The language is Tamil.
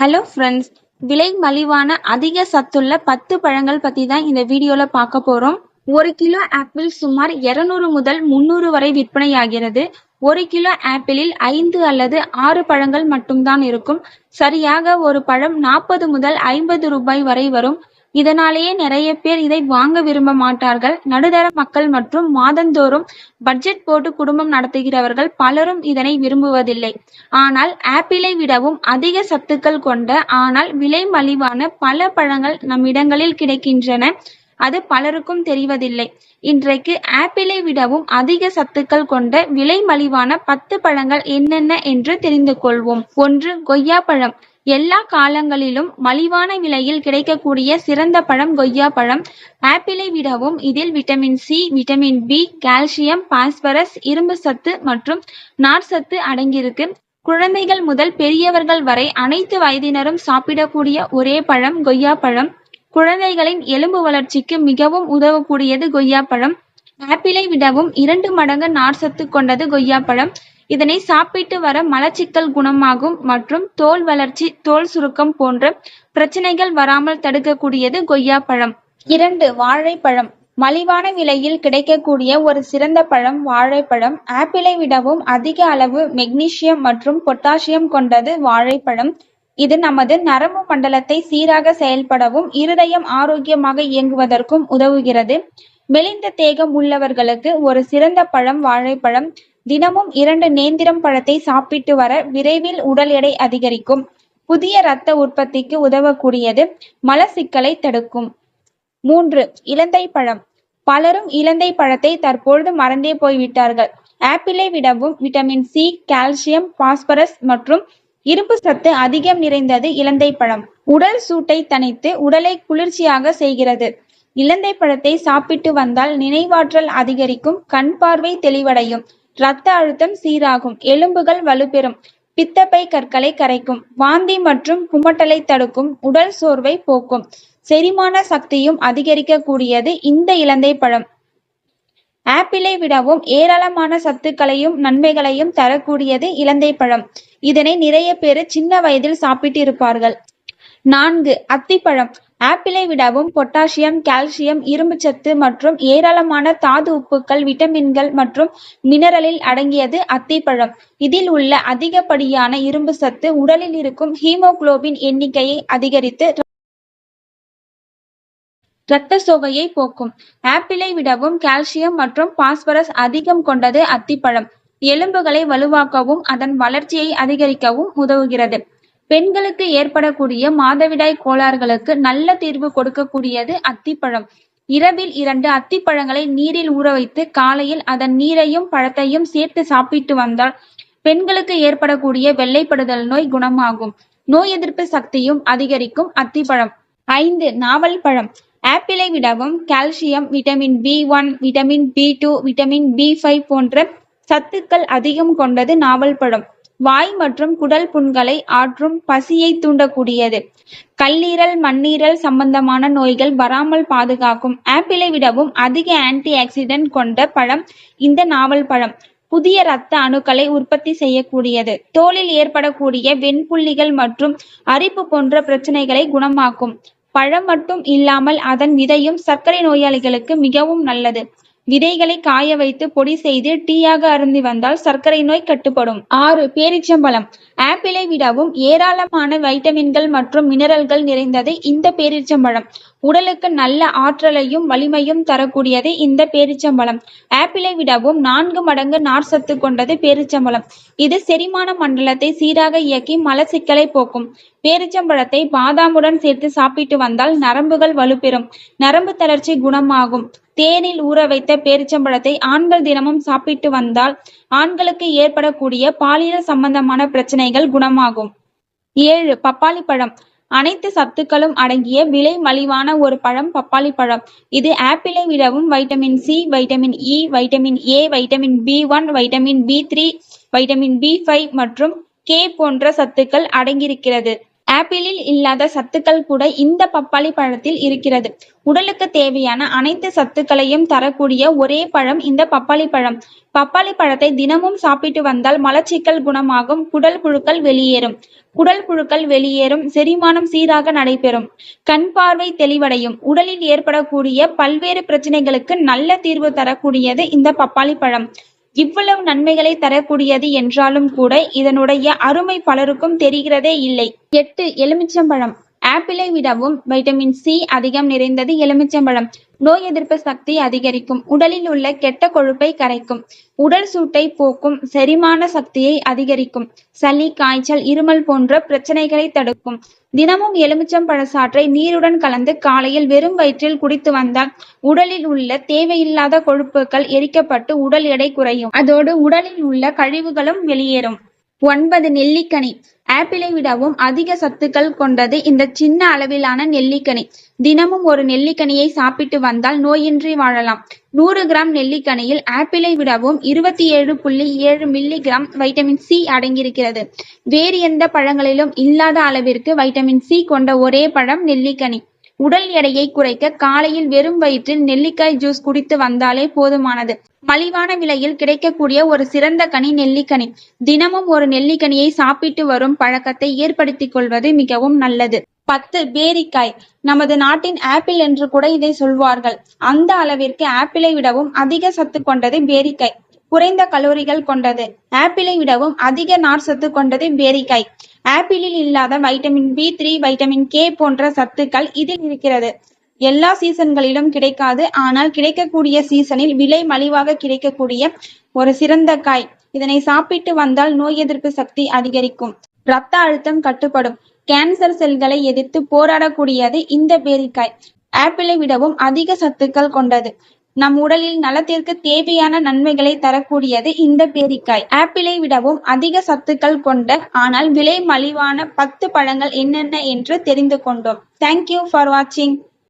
ஹலோ ஃப்ரெண்ட்ஸ் விலை மலிவான அதிக சத்துள்ள பத்து பழங்கள் பத்தி தான் இந்த வீடியோவில் பார்க்க போறோம். ஒரு கிலோ ஆப்பிள் சுமார் 200 முதல் முந்நூறு வரை விற்பனையாகிறது. ஒரு கிலோ ஆப்பிளில் ஐந்து அல்லது ஆறு பழங்கள் மட்டும்தான் இருக்கும். சரியாக ஒரு பழம் நாற்பது முதல் ஐம்பது ரூபாய் வரை வரும். இதனாலேயே நிறைய பேர் இதை வாங்க விரும்ப மாட்டார்கள். நடுத்தர மக்கள் மற்றும் மாதந்தோறும் பட்ஜெட் போட்டு குடும்பம் நடத்துகிறவர்கள் பலரும் இதனை விரும்புவதில்லை. ஆனால் ஆப்பிளை விடவும் அதிக சத்துக்கள் கொண்ட ஆனால் விலை மலிவான பல பழங்கள் நம்மிடங்களில் கிடைக்கின்றன. அது பலருக்கும் தெரிவதில்லை. இன்றைக்கு ஆப்பிளை விடவும் அதிக சத்துக்கள் கொண்ட விலை மலிவான பத்து பழங்கள் என்னென்ன என்று தெரிந்து கொள்வோம் ஒன்று கொய்யா பழம் எல்லா காலங்களிலும் மலிவான விலையில் கிடைக்கக்கூடிய சிறந்த பழம் கொய்யா பழம் ஆப்பிளை விடவும் இதில் vitamin C vitamin B calcium phosphorus இரும்பு சத்து மற்றும் நார்ச்சத்து அடங்கியிருக்கு. குழந்தைகள் முதல் பெரியவர்கள் வரை அனைத்து வயதினரும் சாப்பிடக்கூடிய ஒரே பழம் கொய்யா பழம். குழந்தைகளின் எலும்பு வளர்ச்சிக்கு மிகவும் உதவக்கூடியது கொய்யா பழம். ஆப்பிளை விடவும் இரண்டு மடங்கு நார்ச்சத்து கொண்டது கொய்யா பழம். இதனை சாப்பிட்டு வர மலச்சிக்கல் குணமாகும் மற்றும் தோல் வளர்ச்சி தோல் சுருக்கம் போன்ற பிரச்சனைகள் வராமல் தடுக்கக்கூடியது கொய்யா பழம். இரண்டு வாழைப்பழம். மலிவான விலையில் கிடைக்கக்கூடிய ஒரு சிறந்த பழம் வாழைப்பழம். ஆப்பிளை விடவும் அதிக அளவு மெக்னீசியம் மற்றும் பொட்டாசியம் கொண்டது வாழைப்பழம். இது நமது நரம்பு மண்டலத்தை சீராக செயல்படவும் இருதயம் ஆரோக்கியமாக இயங்குவதற்கும் உதவுகிறது. மெலிந்த தேகம் உள்ளவர்களுக்கு ஒரு சிறந்த பழம் வாழைப்பழம். தினமும் இரண்டு நேந்திரம் பழத்தை சாப்பிட்டு வர விரைவில் உடல் எடை அதிகரிக்கும். புதிய இரத்த உற்பத்திக்கு உதவக்கூடியது மலச்சிக்கலை தடுக்கும். மூன்று இலந்தை பழம். பலரும் இலந்தை பழத்தை தற்பொழுது மறந்தே போய்விட்டார்கள். ஆப்பிளை விடவும் விட்டமின் சி கால்சியம் பாஸ்பரஸ் மற்றும் இரும்பு சத்து அதிகம் நிறைந்தது இலந்தை பழம். உடல் சூட்டை தணித்து உடலை குளிர்ச்சியாக செய்கிறது. இலந்தை பழத்தை சாப்பிட்டு வந்தால் நினைவாற்றல் அதிகரிக்கும் கண் பார்வை தெளிவடையும். இரத்த அழுத்தம் சீராகும். எலும்புகள் வலுப்பெறும். பித்தப்பை கற்களை கரைக்கும். வாந்தி மற்றும் குமட்டலை தடுக்கும். உடல் சோர்வை போக்கும். செரிமான சக்தியும் அதிகரிக்கக்கூடியது இந்த இலந்தை பழம். ஆப்பிளை விடவும் ஏராளமான சத்துக்களையும் நன்மைகளையும் தரக்கூடியது இலந்தை பழம். இதனை நிறைய பேர் சின்ன வயதில் சாப்பிட்டிருப்பார்கள். நான்கு அத்திப்பழம். ஆப்பிளை விடவும் பொட்டாசியம் கால்சியம் இரும்புச்சத்து மற்றும் ஏராளமான தாது உப்புக்கள் விட்டமின்கள் மற்றும் மினரலில் அடங்கியது அத்திப்பழம். இதில் உள்ள அதிகப்படியான இரும்பு சத்து உடலில் இருக்கும் ஹீமோகுளோபின் எண்ணிக்கையை அதிகரித்து இரத்த சோகையை போக்கும். ஆப்பிளை விடவும் கால்சியம் மற்றும் பாஸ்பரஸ் அதிகம் கொண்டது அத்திப்பழம். எலும்புகளை வலுவாக்கவும் அதன் வளர்ச்சியை அதிகரிக்கவும் உதவுகிறது. பெண்களுக்கு ஏற்படக்கூடிய மாதவிடாய் கோளாறுகளுக்கு நல்ல தீர்வு கொடுக்கக்கூடியது அத்திப்பழம். இரவில் இரண்டு அத்திப்பழங்களை நீரில் ஊற வைத்து காலையில் அதன் நீரையும் பழத்தையும் சேர்த்து சாப்பிட்டு வந்தால் பெண்களுக்கு ஏற்படக்கூடிய வெள்ளைப்படுதல் நோய் குணமாகும். நோய் எதிர்ப்பு சக்தியும் அதிகரிக்கும் அத்திப்பழம். ஐந்து நாவல் பழம். ஆப்பிளை விடவும் calcium vitamin B one vitamin B two vitamin B five போன்ற சத்துக்கள் அதிகம் கொண்டது நாவல் பழம். வாய் மற்றும் குடல் புண்களை ஆற்றும் பசியை தூண்டக்கூடியது. கல்லீரல் மண்ணீரல் சம்பந்தமான நோய்கள் வராமல் பாதுகாக்கும். ஆப்பிளை விடவும் அதிக ஆன்டி ஆக்சிடென்ட் கொண்ட பழம் இந்த நாவல் பழம். புதிய இரத்த அணுக்களை உற்பத்தி செய்யக்கூடியது. தோலில் ஏற்படக்கூடிய வெண்புள்ளிகள் மற்றும் அரிப்பு போன்ற பிரச்சனைகளை குணமாக்கும். பழம் மட்டும் இல்லாமல் அதன் விதையும் சர்க்கரை நோயாளிகளுக்கு மிகவும் நல்லது. விதைகளை காய வைத்து பொடி செய்து டீயாக அருந்தி வந்தால் சர்க்கரை நோய் கட்டுப்படும். ஆறு பேரிச்சம்பழம். ஆப்பிளை விடவும் ஏராளமான வைட்டமின்கள் மற்றும் மினரல்கள் நிறைந்தது இந்த பேரிச்சம்பழம். உடலுக்கு நல்ல ஆற்றலையும் வலிமையும் தரக்கூடியது இந்த பேரிச்சம்பழம். ஆப்பிளை விடவும் நான்கு மடங்கு நார்ச்சத்து கொண்டது பேரிச்சம்பழம். இது செரிமான மண்டலத்தை சீராக இயக்கி மலச்சிக்கலை போக்கும். பேரிச்சம்பழத்தை பாதாமுடன் சேர்த்து சாப்பிட்டு வந்தால் நரம்புகள் வலுப்பெறும். நரம்பு தளர்ச்சி குணமாகும். தேனில் ஊற வைத்த பேரிச்சம்பழத்தை ஆண்கள் தினமும் சாப்பிட்டு வந்தால் ஆண்களுக்கு ஏற்படக்கூடிய பாலியல் சம்பந்தமான பிரச்சனைகள் குணமாகும். ஏழு பப்பாளி பழம். அனைத்து சத்துக்களும் அடங்கிய விலை மலிவான ஒரு பழம் பப்பாளி பழம். இது ஆப்பிளை விடவும் vitamin C vitamin E vitamin A vitamin B one vitamin B three vitamin B five மற்றும் கே போன்ற சத்துக்கள் அடங்கியிருக்கிறது. ஆப்பிளில் இல்லாத சத்துக்கள் கூட இந்த பப்பாளி பழத்தில் இருக்கிறது. உடலுக்கு தேவையான அனைத்து சத்துக்களையும் தரக்கூடிய ஒரே பழம் இந்த பப்பாளி பழம். பப்பாளி பழத்தை தினமும் சாப்பிட்டு வந்தால் மலச்சிக்கல் குணமாகும், குடல் புழுக்கள் வெளியேறும். குடல் புழுக்கள் வெளியேறும், செரிமானம் சீராக நடைபெறும், கண் பார்வை தெளிவடையும். உடலில் ஏற்படக்கூடிய பல்வேறு பிரச்சனைகளுக்கு நல்ல தீர்வு தரக்கூடியது இந்த பப்பாளி பழம். இவ்வளவு நன்மைகளை தரக்கூடியது என்றாலும் கூட இதனுடைய அருமை பலருக்கும் தெரிகிறதே இல்லை. எட்டு எலுமிச்சம்பழம் ஆப்பிளை விடவும் வைட்டமின் சி அதிகம் நிறைந்தது எலுமிச்சம்பழம். நோய் எதிர்ப்பு சக்தி அதிகரிக்கும், உடலில் உள்ள கெட்ட கொழுப்பை கரைக்கும், உடல் சூட்டை போக்கும், செரிமான சக்தியை அதிகரிக்கும், சளி, காய்ச்சல், இருமல் போன்ற பிரச்சனைகளை தடுக்கும். தினமும் எலுமிச்சம்பழ சாற்றை நீருடன் கலந்து காலையில் வெறும் வயிற்றில் குடித்து வந்தால் உடலில் உள்ள தேவையில்லாத கொழுப்புகள் எரிக்கப்பட்டு உடல் எடை குறையும். அதோடு உடலில் உள்ள கழிவுகளும் வெளியேறும். ஒன்பது நெல்லிக்கனி ஆப்பிளை விடவும் அதிக சத்துக்கள் கொண்டது இந்த சின்ன அளவிலான நெல்லிக்கனி. தினமும் ஒரு நெல்லிக்கனியை சாப்பிட்டு வந்தால் நோயின்றி வாழலாம். நூறு கிராம் நெல்லிக்கனியில் ஆப்பிளை விடவும் இருபத்தி ஏழு புள்ளி ஏழு மில்லி கிராம் வைட்டமின் சி அடங்கியிருக்கிறது. வேறு எந்த பழங்களிலும் இல்லாத அளவிற்கு வைட்டமின் சி கொண்ட ஒரே பழம் நெல்லிக்கனி. உடல் எடையை குறைக்க காலையில் வெறும் வயிற்றில் நெல்லிக்காய் ஜூஸ் குடித்து வந்தாலே போதுமானது. மலிவான விலையில் கிடைக்கக்கூடிய ஒரு சிறந்த கனி நெல்லிக்கனி. தினமும் ஒரு நெல்லிக்கனியை சாப்பிட்டு வரும் பழக்கத்தை ஏற்படுத்திக் கொள்வது மிகவும் நல்லது. பத்து பேரிக்காய் நமது நாட்டின் ஆப்பிள் என்று கூட இதை சொல்வார்கள். அந்த அளவிற்கு ஆப்பிளை விடவும் அதிக சத்து கொண்டது பேரிக்காய். குறைந்த கலோரிகள் கொண்டது. ஆப்பிளை விடவும் அதிக நார்ச்சத்து கொண்டது பேரிக்காய். ஆப்பிளில் இல்லாத vitamin B three, vitamin K போன்ற சத்துக்கள் இதில் இருக்கிறது. எல்லா சீசன்களிலும் கிடைக்காது. ஆனால் கிடைக்கக்கூடிய சீசனில் விலை மலிவாக கிடைக்கக்கூடிய ஒரு சிறந்த காய். இதனை சாப்பிட்டு வந்தால் நோய் எதிர்ப்பு சக்தி அதிகரிக்கும், ரத்த அழுத்தம் கட்டுப்படும், கேன்சர் செல்களை எதிர்த்து போராடக்கூடியது இந்த பேரிக்காய். ஆப்பிளை விடவும் அதிக சத்துக்கள் கொண்டது. நம் உடலில் நலத்திற்கு தேவையான நன்மைகளை தரக்கூடியது இந்த பேரிக்காய். ஆப்பிளை விடவும் அதிக சத்துக்கள் கொண்ட ஆனால் விலை மலிவான பத்து பழங்கள் என்னென்ன என்று தெரிந்து கொண்டோம். தேங்க் யூ ஃபார் வாட்சிங்.